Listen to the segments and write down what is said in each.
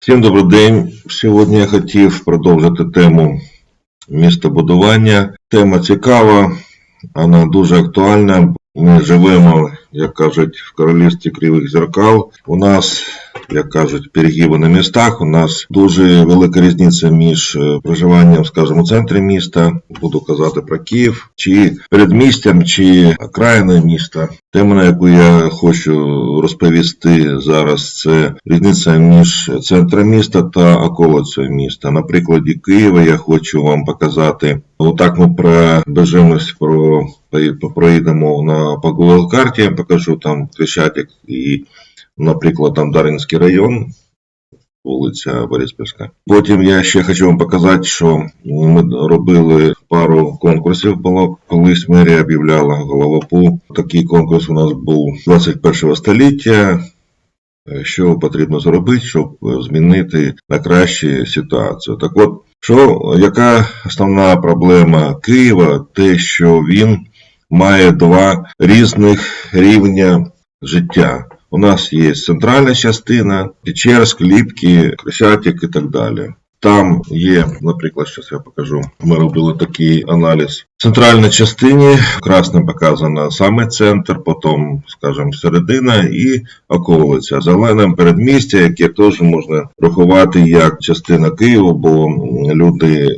Всім добрий день. Сьогодні я хотів продовжити тему містобудування. Тема цікава, вона дуже актуальна. Ми живемо, як кажуть, в королівстві кривих зеркал. У нас, як кажуть, перегиби на містах. У нас дуже велика різниця між е, проживанням, скажімо, у центрі міста, буду казати про Київ, чи передмістям, чи окраїною міста. Тема, на яку я хочу розповісти зараз, це різниця між центром міста та околицею міста. На прикладі Києва я хочу вам показати. Отак ми пробежимось, про проїдемо на по Google карті, я покажу там Хрещатик і, наприклад, там Дар'їнський район. Вулиця Бориспільська. Потім я ще хочу вам показати, що ми робили пару конкурсів. Було колись мерія об'являла головопу. Такий конкурс у нас був 21 століття. Що потрібно зробити, щоб змінити на краще ситуацію? Так от, що яка основна проблема Києва? Те, що він має два різних рівня життя. У нас є центральна частина, Печерськ, Ліпки, Крещатик і так далі. Там є, наприклад, зараз я покажу. Ми робили такий аналіз. В центральній частині красним показано саме центр, потім, скажімо, середина і околиця. Зеленим передмістя, яке теж можна рахувати як частина Києва, бо люди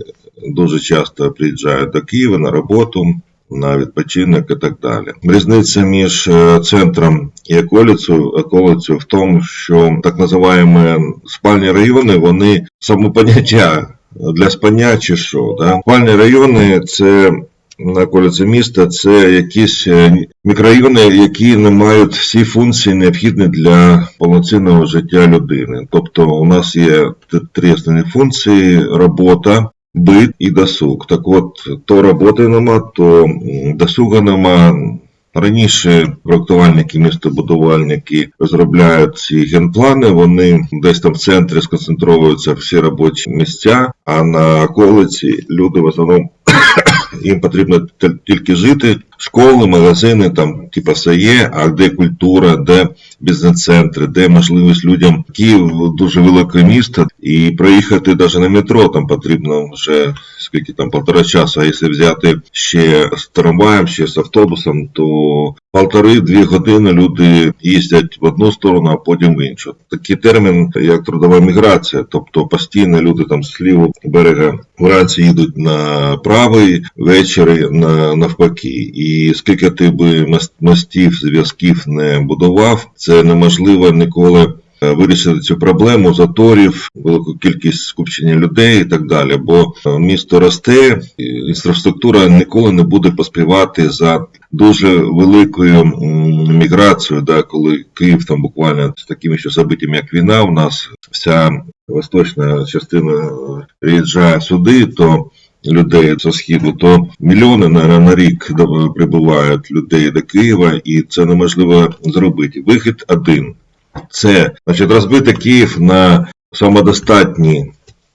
дуже часто приїжджають до Києва на роботу на відпочинок і так далі. Різниця між е, центром і околицею, околицею в тому, що так називаємо спальні райони, вони самопоняття для спання чи що. Да? Спальні райони це на околиці міста це якісь е, мікрорайони, які не мають всі функції необхідні для повноцінного життя людини. Тобто у нас є три основні функції: робота, бит і досуг. Так от, то роботи нема, то досуга нема. Раніше проектувальники, містобудувальники розробляють ці генплани, вони десь там в центрі сконцентровуються всі робочі місця, а на околиці люди в основному їм потрібно тільки жити. Школи, магазини, там, типа все є, а де культура, де бізнес-центри, де можливість людям Київ дуже велике місто, і проїхати навіть на метро там потрібно вже скільки там полтора часу. А якщо взяти ще з трамваєм, ще з автобусом, то полтори-дві години люди їздять в одну сторону, а потім в іншу. Такий термін, як трудова міграція, тобто постійно люди там з лівого берега вранці їдуть на правий, ввечері на навпаки. І скільки ти би мостів, зв'язків не будував, це неможливо ніколи вирішити цю проблему заторів, велику кількість скупчення людей і так далі. Бо місто росте, інфраструктура ніколи не буде поспівати за дуже великою міграцією, да, коли Київ там буквально з такими ще событиями, як війна, у нас вся восточна частина приїжджає сюди, то людей з східу, то мільйони на, на рік прибувають людей до Києва, і це неможливо зробити. Вихід один. Це значить, розбити Київ на самодостатні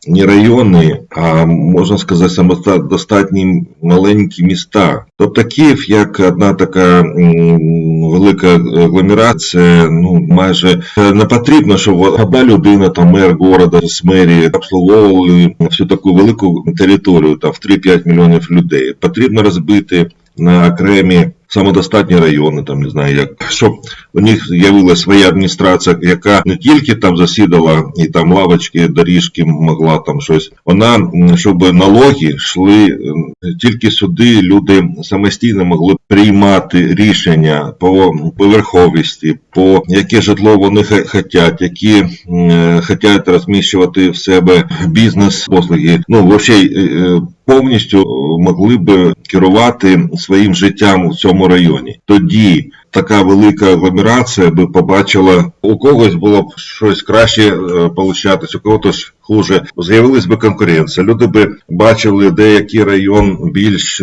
не райони, а можна сказати, самодостатні маленькі міста. Тобто Київ, як одна така велика агломерація, ну майже не потрібно, щоб одна людина, там мер города з мерії обслуговували всю таку велику територію, там в 3-5 мільйонів людей. Потрібно розбити на окремі самодостатні райони, там не знаю, як щоб у них з'явилася своя адміністрація, яка не тільки там засідала і там лавочки, доріжки могла там щось. Вона щоб налоги йшли тільки сюди. Люди самостійно могли приймати рішення по поверховості, по яке житло вони хочуть, які хочуть розміщувати в себе бізнес послуги. Ну взагалі повністю могли б керувати своїм життям у цьому районі. Тоді така велика агломерація би побачила, у когось було б щось краще получатись, у когось хуже. З'явилась би конкуренція. Люди би бачили, де який район більш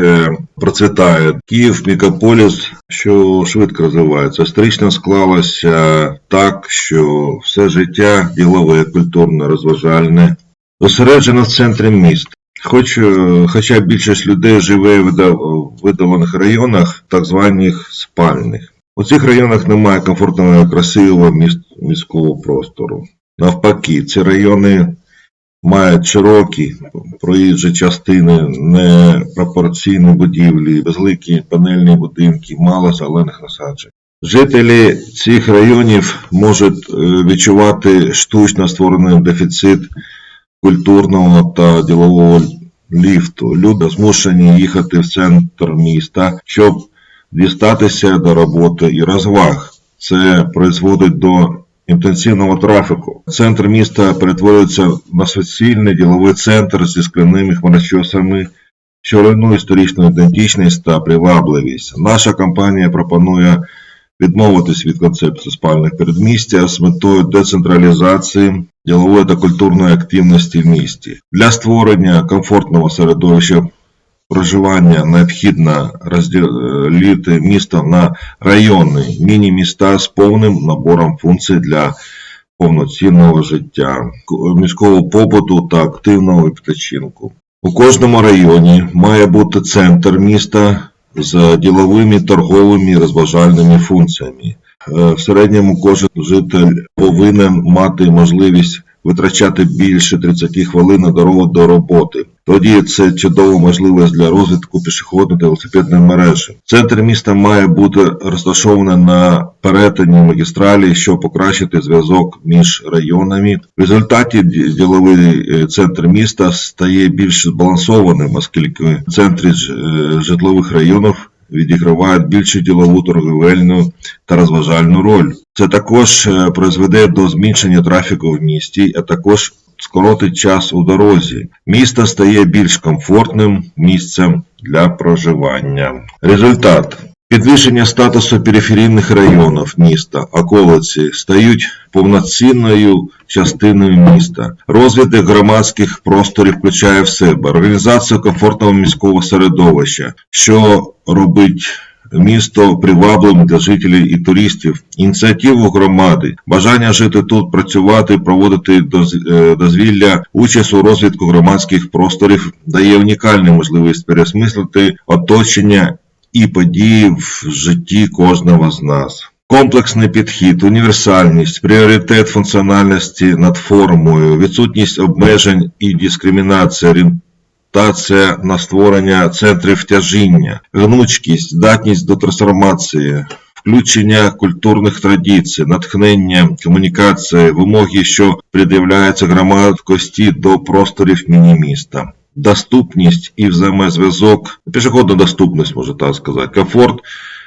процвітає. Київ, мегаполіс, що швидко розвивається. Історично склалося так, що все життя ділове, культурне, розважальне, зосереджено в центрі міста. Хоч, Хоча більшість людей живе в видалених районах, так званих спальних. У цих районах немає комфортного красивого міст, міського простору. Навпаки, ці райони мають широкі проїжджі частини, непропорційні будівлі, безликі панельні будинки, мало зелених насаджень. Жителі цих районів можуть е, відчувати штучно створений дефіцит культурного та ділового ліфту. Люди змушені їхати в центр міста, щоб дістатися до роботи і розваг. Це призводить до інтенсивного трафіку. Центр міста перетворюється на суцільний діловий центр зі скляними хмарочосами, що руйнує історичну ідентичність та привабливість. Наша компанія пропонує відмовитись від концепції спальних передмістя з метою децентралізації ділової та культурної активності в місті. Для створення комфортного середовища проживання необхідно розділити місто на райони, міні-міста з повним набором функцій для повноцінного життя, міського побуту та активного відпочинку. У кожному районі має бути центр міста з діловими, торговими розважальними функціями. Е, В середньому кожен житель повинен мати можливість витрачати більше 30 хвилин на дорогу до роботи. Тоді це чудова можливість для розвитку пішохідної та велосипедної мережі. Центр міста має бути розташований на перетині магістралі, щоб покращити зв'язок між районами. В результаті діловий е, центр міста стає більш збалансованим, оскільки в центрі е, житлових районів відігравають більшу ділову торговельну та розважальну роль. Це також е, призведе до зменшення трафіку в місті, а також скоротить час у дорозі. Місто стає більш комфортним місцем для проживання. Результат. Підвищення статусу периферійних районів міста, околиці стають повноцінною частиною міста. Розвиток громадських просторів включає в себе організацію комфортного міського середовища, що робить місто привабливим для жителів і туристів, ініціативу громади, бажання жити тут, працювати, проводити е, дозвілля, участь у розвитку громадських просторів дає унікальну можливість пересмислити оточення і події в житті кожного з нас. Комплексний підхід, універсальність, пріоритет функціональності над формою, відсутність обмежень і дискримінація, орієнтація на створення центрів тяжіння, гнучкість, здатність до трансформації, включення культурних традицій, натхнення, комунікації, вимоги, що пред'являються громадськості до просторів міні-міста. Доступність і взаємозв'язок, пішохідна доступність, можна так сказати, комфорт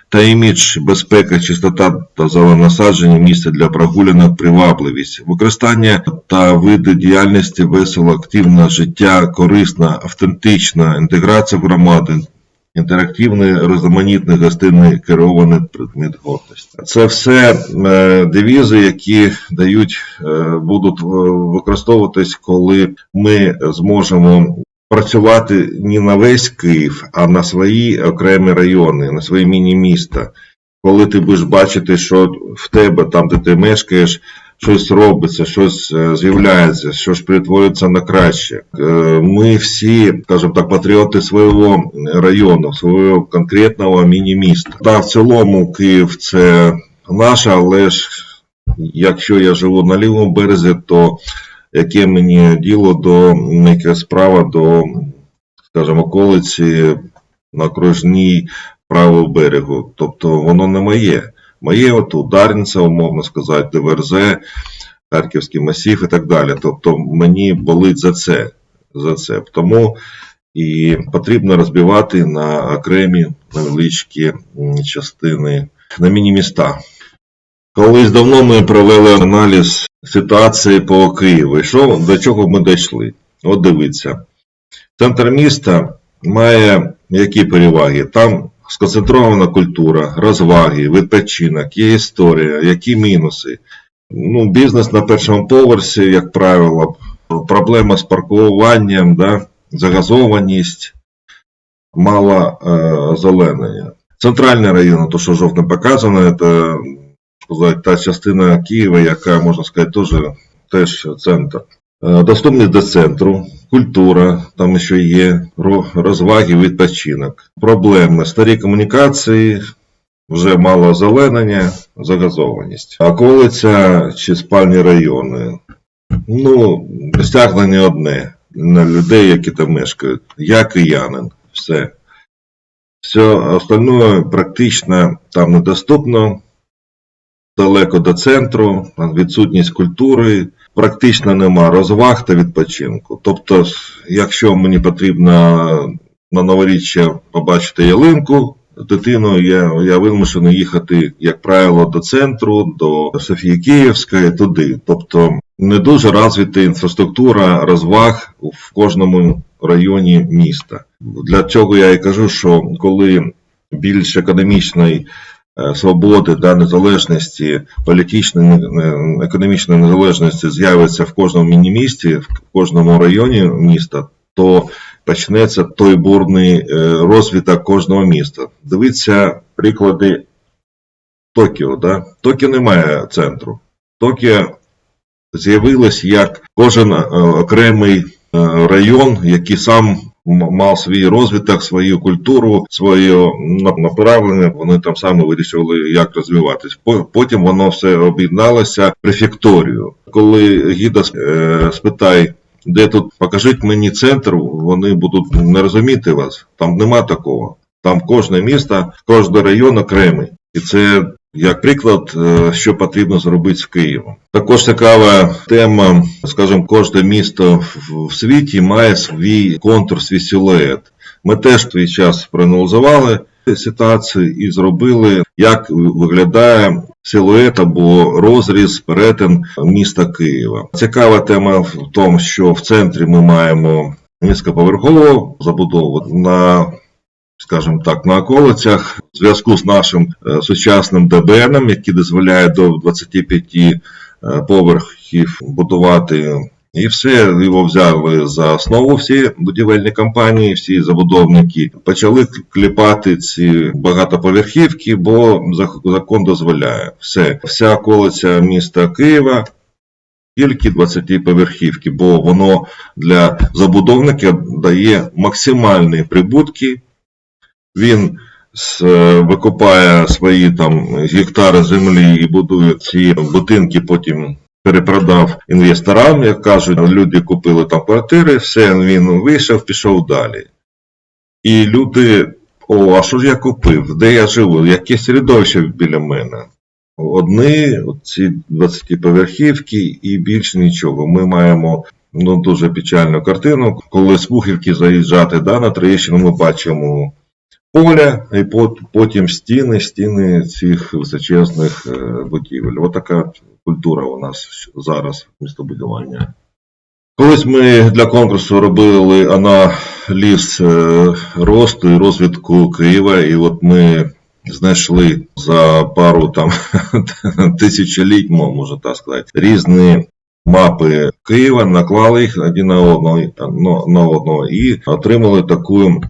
та імідж, безпека, чистота та зеленосадження місця для прогулянок, привабливість, використання та види діяльності весело, активне життя, корисна, автентична, інтеграція в громади, інтерактивний, різноманітний, гостинний, керований предмет гордості. Це все е, девізи, які дають, е, будуть е, використовуватись, коли ми зможемо працювати не на весь Київ, а на свої окремі райони, на свої міні-міста. Коли ти будеш бачити, що в тебе, там, де ти мешкаєш, щось робиться, щось е, з'являється, щось перетворюється на краще. Е, Ми всі, скажімо так, патріоти свого району, свого конкретного міні-міста. Та в цілому Київ це наше, але ж якщо я живу на лівому березі, то яке мені діло до яке справа до, скажімо, околиці на окружній правого берегу. Тобто воно не моє. Моє от Ударниця, умовно сказати, ДВРЗ, Харківський масів і так далі. Тобто мені болить за це. За це. Тому і потрібно розбивати на окремі невеличкі частини, на міні-міста. Колись давно ми провели аналіз ситуації по Києву. Що, до чого ми дійшли? От дивіться. Центр міста має які переваги? Там сконцентрована культура, розваги, відпочинок, є історія, які мінуси. Ну, бізнес на першому поверсі, як правило, проблема з паркуванням, да, загазованість, мало е, зеленення. Центральний район, то що жовтим показано, це та частина Києва, яка, можна сказати, теж, теж центр. Е, Доступність до центру, культура, там ще є розваги, відпочинок. Проблеми, старі комунікації, вже мало озеленення, загазованість. Околиця чи спальні райони. Ну, досягнення одне на людей, які там мешкають. Я киянин. Все. Все остальное практично там недоступно, далеко до центру, відсутність культури, практично нема розваг та відпочинку. Тобто, якщо мені потрібно на новоріччя побачити ялинку, дитину, я, я вимушений їхати, як правило, до центру, до Софії Київської, туди. Тобто не дуже розвита інфраструктура розваг в кожному районі міста. Для цього я і кажу, що коли більш економічної е, свободи та незалежності, політичної, е, економічної незалежності з'явиться в кожному міні-місті, в кожному районі міста, то почнеться той бурний е, розвиток кожного міста. Дивіться приклади Токіо. Да? Токіо немає центру. Токіо з'явилось як кожен е, окремий е, район, який сам мав свій розвиток, свою культуру, своє на- направлення. Вони там саме вирішували, як розвиватись. По- Потім воно все об'єдналося префекторію. Коли гіда е, спитає, де тут покажіть мені центр, вони будуть не розуміти вас. Там нема такого. Там кожне місто, кожен район окремий. І це як приклад, е, що потрібно зробити з Києвом. Також цікава тема, скажімо, кожне місто в- світі має свій контур, свій силует. Ми теж в свій час проаналізували ситуацію і зробили, як виглядає силует або розріз, перетин міста Києва. Цікава тема в тому, що в центрі ми маємо низькоповерхову забудову на скажімо так, на околицях в зв'язку з нашим е, сучасним ДБН, який дозволяє до 25 е, поверхів будувати. І все його взяли за основу всі будівельні компанії, всі забудовники почали кліпати ці багатоповерхівки, бо закон дозволяє. Все, вся околиця міста Києва тільки 20 поверхівки, бо воно для забудовника дає максимальні прибутки він е, викопає свої там гектари землі і будує ці будинки, потім перепродав інвесторам, як кажуть, люди купили там квартири, все, він вийшов, пішов далі. І люди, о, а що ж я купив? Де я живу? Яке середовище біля мене? Одні ці 20-поверхівки і більше нічого. Ми маємо ну, дуже печальну картину, коли з Пухівки заїжджати да, на Троєщину, ми бачимо поля, і потім стіни, стіни цих височезних е, будівель. Ось така культура у нас зараз містобудування. Колись ми для конкурсу робили аналіз е, росту і розвитку Києва, і от ми знайшли за пару там тисячоліть, можна так сказати, різні мапи Києва, наклали їх один на одного, на- на одного і отримали таку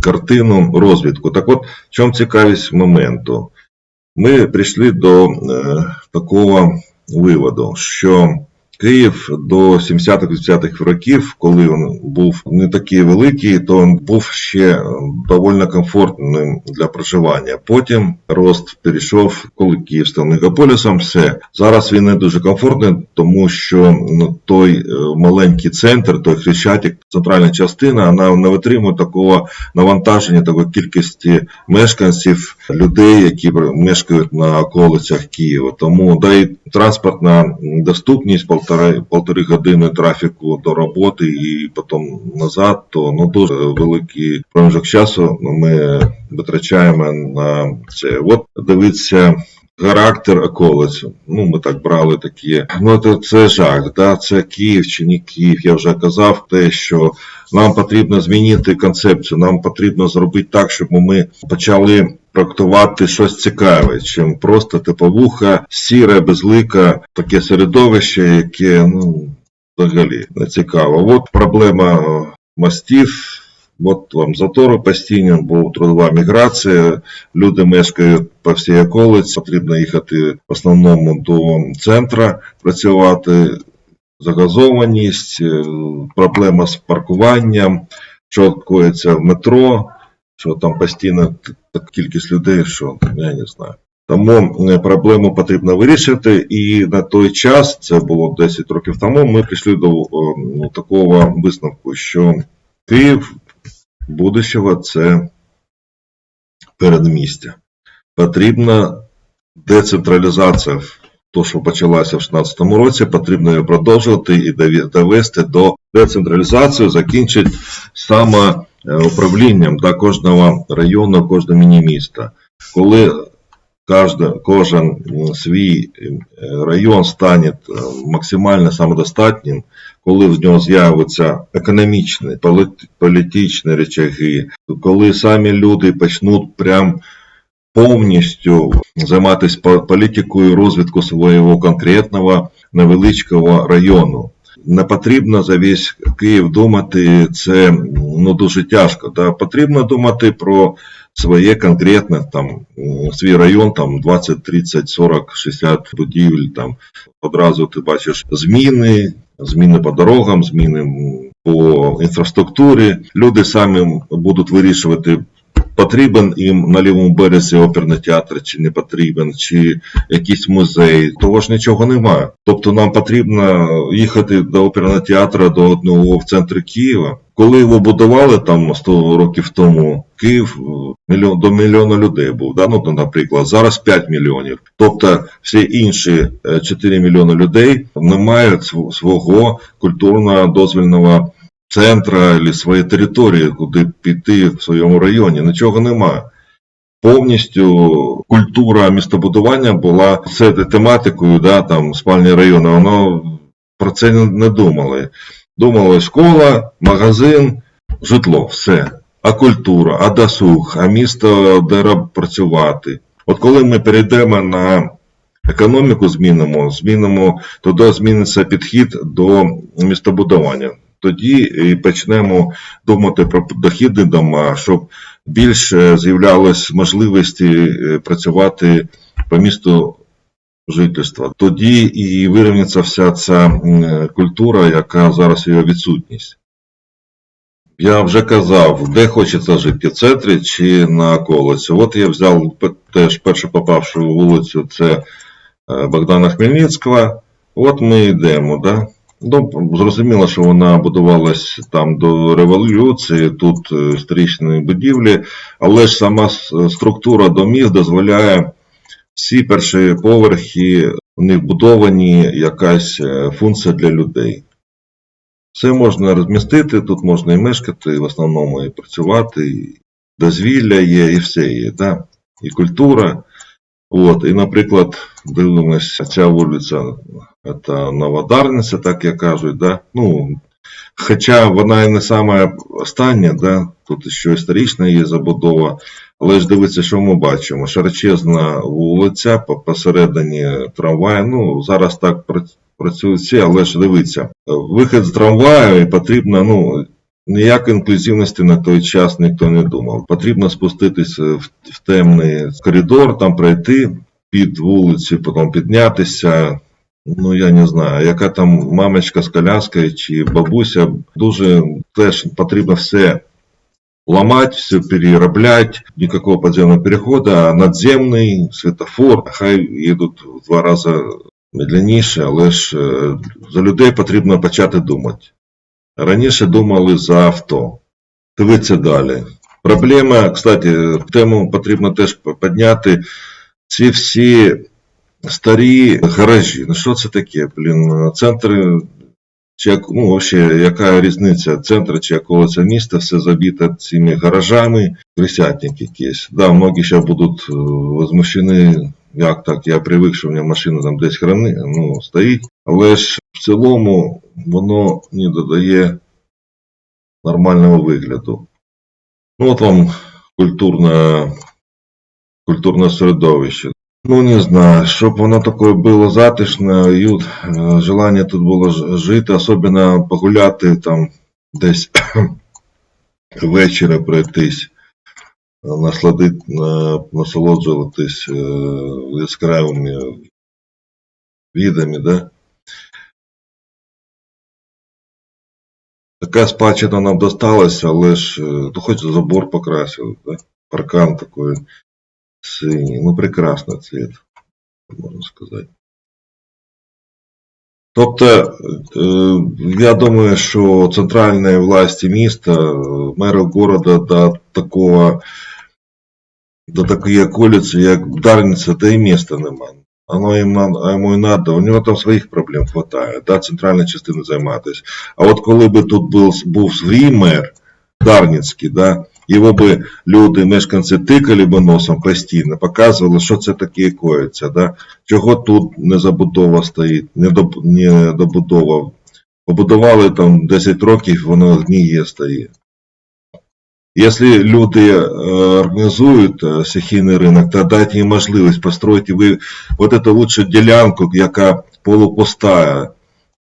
картину розвідку. Так от, в чому цікавість моменту? Ми прийшли до е, такого виводу, що Київ до 70-х років, коли він був не такий великий, то він був ще доволі комфортним для проживання. Потім рост перейшов, коли Київ став мегаполісом, все. Зараз він не дуже комфортний, тому що ну, той е, маленький центр, той хрещатик, центральна частина, вона не витримує такого навантаження, такої кількості мешканців, людей, які мешкають на околицях Києва. Тому да і транспортна доступність полтора, полтори години трафіку до роботи і потім назад, то ну дуже великий проміжок часу ми витрачаємо на це. От дивіться. Характер околиць. Ну, ми так брали такі. Ну, це, це жах, да? це Київ чи не Київ. Я вже казав те, що нам потрібно змінити концепцію, нам потрібно зробити так, щоб ми почали проектувати щось цікаве, чим просто типовуха, сіре, безлика, таке середовище, яке ну, взагалі не цікаво. От проблема е, мостів. От вам затори постійні, бо трудова міграція, люди мешкають по всій околиці, потрібно їхати в основному до центра працювати, загазованість, е, проблема з паркуванням, що коїться в метро, що там постійно така кількість людей, що я не знаю. Тому проблему потрібно вирішити, і на той час, це було 10 років тому, ми прийшли до ну, такого висновку, що Київ будущого це передмістя. Потрібна децентралізація, то, що почалася в 2016 році, потрібно її продовжувати і довести до децентралізації, закінчити саме управлінням да, кожного району, кожного міні-міста. Коли кожен, кожен свій е, район стане е, максимально самодостатнім, коли в нього з'являться економічні, політичні речаги, коли самі люди почнуть прям повністю займатися політикою розвитку свого конкретного невеличкого району. Не потрібно за весь Київ думати, це ну, дуже тяжко. Да? Потрібно думати про своє конкретне там свій район, там 20, 30, 40, 60 будівель. Там одразу ти бачиш зміни, зміни по дорогам, зміни по інфраструктурі. Люди самі будуть вирішувати. Потрібен їм на лівому березі оперний театр, чи не потрібен, чи якийсь музей. Того ж нічого немає. Тобто нам потрібно їхати до оперного театру до одного в центрі Києва. Коли його будували там 100 років тому, Київ е, мільйон до мільйона людей був. Да? Ну, наприклад, зараз 5 мільйонів. Тобто всі інші е, 4 мільйони людей не мають свого культурно дозвільного центра або своєї території, куди піти в своєму районі. Нічого немає. Повністю культура містобудування була це тематикою, да, там спальні райони, воно про це не, не думали. Думали школа, магазин, житло, все. А культура, а досуг, а місто, де працювати. От коли ми перейдемо на економіку, змінимо, змінимо, тоді зміниться підхід до містобудування. Тоді і почнемо думати про дохідні дома, щоб більше з'являлось можливості е, працювати по місту жительства. Тоді і вирівняться вся ця культура, яка зараз є відсутність. Я вже казав, де хочеться жити, в центрі чи на околиці. От я взяв теж першу попавшу вулицю, це е, Богдана Хмельницького. От ми йдемо, да? Ну, зрозуміло, що вона будувалась там до революції, тут е, історичні будівлі, але ж сама структура домів дозволяє всі перші поверхи, в них будовані якась е, функція для людей. Все можна розмістити, тут можна і мешкати, і в основному і працювати, і дозвілля є, і все є, да? і культура. От, і, наприклад, дивимося, ця вулиця це Новодарниця, так як кажуть, да? ну, хоча вона і не саме остання, да? тут ще історична є забудова, але ж дивіться, що ми бачимо. Широчезна вулиця, посередині трамваю, ну, зараз так пра- працюють всі, але ж дивіться, вихід з трамваю потрібно, ну, Ніякої інклюзивності на той час ніхто не думав. Потрібно спуститися в, в темний коридор, там пройти під вулицю, потім піднятися. Ну, я не знаю, яка там мамочка з коляскою чи бабуся, дуже теж потрібно все ламати, все переробляти, ніякого підземного переходу, а надземний світофор, хай їдуть в два рази медленніше, але ж е, за людей потрібно почати думати. Раніше думали за авто. Дивіться далі. Проблема, кстати, тему потрібно теж підняти. Ці всі старі гаражі. Ну що це таке? Блін, центри, чи ну, вообще, яка різниця? Центр чи околиця міста, все забито цими гаражами, крисятник якийсь. Да, многі ще будуть е, возмущені, як так, я привик, що в мене машина там десь храни, ну, стоїть. Але ж в цілому воно не додає нормального вигляду. Ну, от вам культурне, культурне середовище. Ну, не знаю, щоб воно таке було затишне, уют, е, желання тут було жити, особливо погуляти там десь ввечері пройтись, насладити, насолоджуватись е, яскравими видами, да? Така спадщина нам досталася, але ж е, ну, хоч забор покрасили, да? паркан такий синій. Ну, прекрасний цвіт, можна сказати. Тобто, е, я думаю, що центральные власти міста, е, мэры города до такого, до такої околиці, як Дарниця, та і міста немає. Оно їм надо, а йому і надо, у нього там своїх проблем хватає, да, центральної частини займатися. А от коли би тут був, був свій мер, Дарницький, да, його би люди, мешканці тикали би носом постійно, показували, що це таке коїться, да, чого тут не забудова стоїть, не, доб, не добудова. Побудували там 10 років, воно гніє стоїть. Якщо люди е, організують е, стихійний ринок, то дайте їм можливість построїти ви вот эту лучшу ділянку, яка полупустая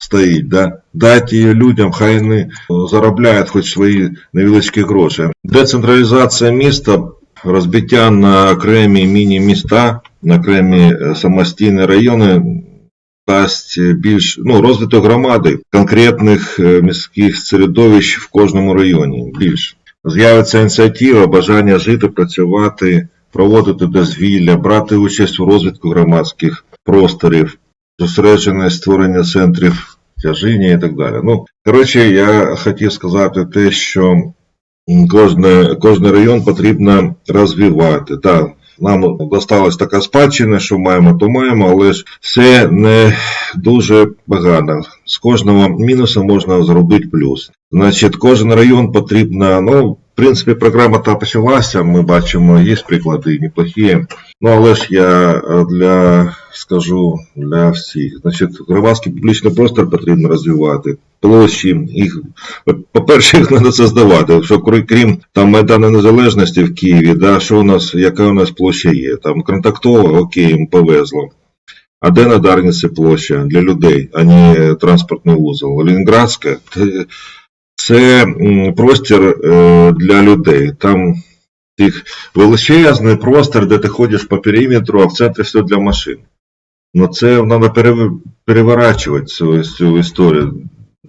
стоїть, да? дайте її людям, хай вони е, заробляють хоч свої невеличкі гроші. Децентралізація міста, розбиття на окремі міні-міста, на окремі е, самостійні райони дасть більш ну, розвиток громади, конкретних е, міських середовищ в кожному районі більше. З'явиться ініціатива, бажання жити, працювати, проводити дозвілля, брати участь у розвитку громадських просторів, зосереджене створення центрів тяжіння і так далі. Ну, коротше, я хотів сказати те, що кожне, кожен район потрібно розвивати. Так, нам досталась така спадщина, що маємо, то маємо, але ж все не дуже багато. З кожного мінусу можна зробити плюс. Значить, кожен район потрібно, ну, в принципі, програма та почалася, ми бачимо, є приклади неплохі. Ну, але ж я е, для, скажу для всіх. Значить, громадський публічний простор потрібно розвивати. Площі, їх, по-перше, їх треба создавати. Що крім- крім там Майдану Незалежності в Києві, да, що у нас, яка у нас площа є? Там Контактова, окей, їм повезло. А де на Дарниці площа для людей, а не транспортний вузол? Ленінградська це простір е, для людей. Там тих величезний простір, де ти ходиш по периметру, а в центрі все для машин. Ну це треба переворачувати цю, цю історію.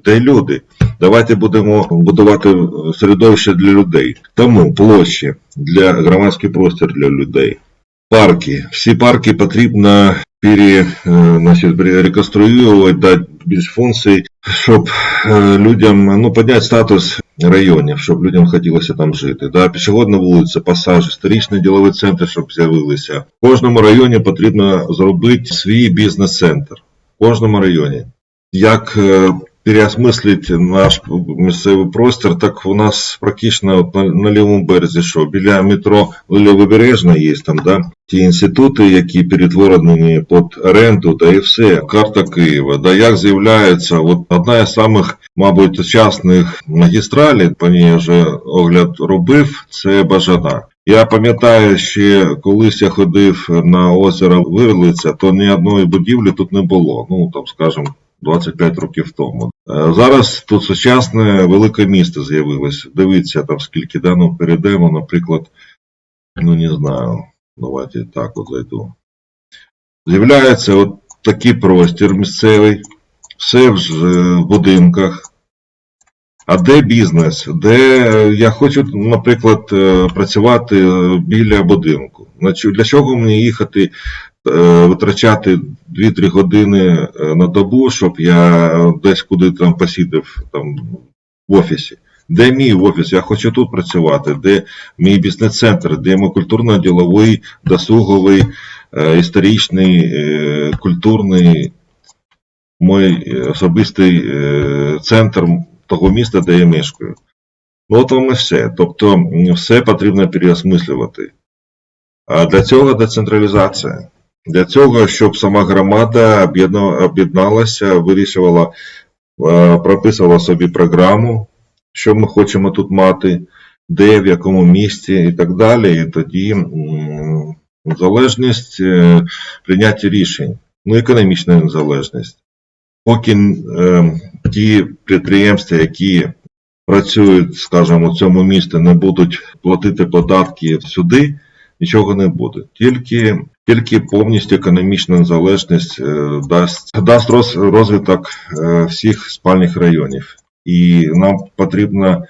Де люди? Давайте будемо будувати середовище для людей. Тому площі для громадський простір для людей. Парки. Всі парки потрібно пере, значит, значить, пере- реконструювати, дати більш функцій, щоб е, людям ну, підняти статус районів, щоб людям хотілося там жити. Да? Пішохідна вулиця, пасаж, історичний діловий центр, щоб з'явилися. В кожному районі потрібно зробити свій бізнес-центр. В кожному районі. Як переосмислити наш місцевий простір, так у нас практично от на, на лівому березі, що біля метро Лівобережна є там, да? ті інститути, які перетворені під оренду, та і все. Карта Києва. Да як з'являється, от одна із самих, мабуть, сучасних магістралей, по ній вже огляд робив, це Бажана. Я пам'ятаю, ще колись я ходив на озеро Вирлиця, то ні одної будівлі тут не було. Ну, там, скажімо, 25 років тому. Е, Зараз тут сучасне велике місто з'явилось. Дивіться, там скільки да, ну, перейдемо, наприклад, ну не знаю, давайте так от зайду. З'являється от такий простір місцевий, все в е, будинках. А де бізнес? Де я хочу, наприклад, е, працювати біля будинку. Для чого мені їхати, витрачати 2-3 години е, на добу, щоб я е, десь куди там посідав там, в офісі? Де мій офіс? Я хочу тут працювати, де мій бізнес-центр, де мій культурно-діловий, досуговий, е, історичний, е, культурний, мій особистий е, центр того міста, де я мешкаю. Ну, от вам і все. Тобто все потрібно переосмислювати. А для цього децентралізація. Для цього, щоб сама громада об'єдналася, вирішувала, е, прописувала собі програму, що ми хочемо тут мати, де, в якому місті і так далі. І тоді залежність е, прийняття рішень, ну, економічна незалежність. Поки е, ті підприємства, які працюють, скажімо, у цьому місті, не будуть платити податки сюди, нічого не буде. Тільки, тільки повністю економічна незалежність е, дасть, дасть роз, розвиток е, всіх спальних районів. І нам потрібно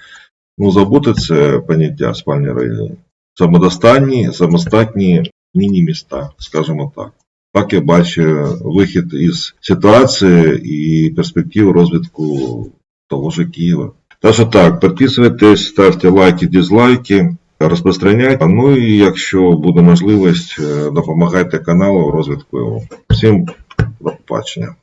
ну, забути це поняття спальні райони. Самодостатні, самостатні міні-міста, скажімо так. Так я бачу вихід із ситуації і перспектив розвитку того ж Києва. Так що так, підписуйтесь, ставте лайки, дизлайки, розпространяйте. Ну і якщо буде можливість, е, допомагайте каналу розвитку його. Всім до побачення.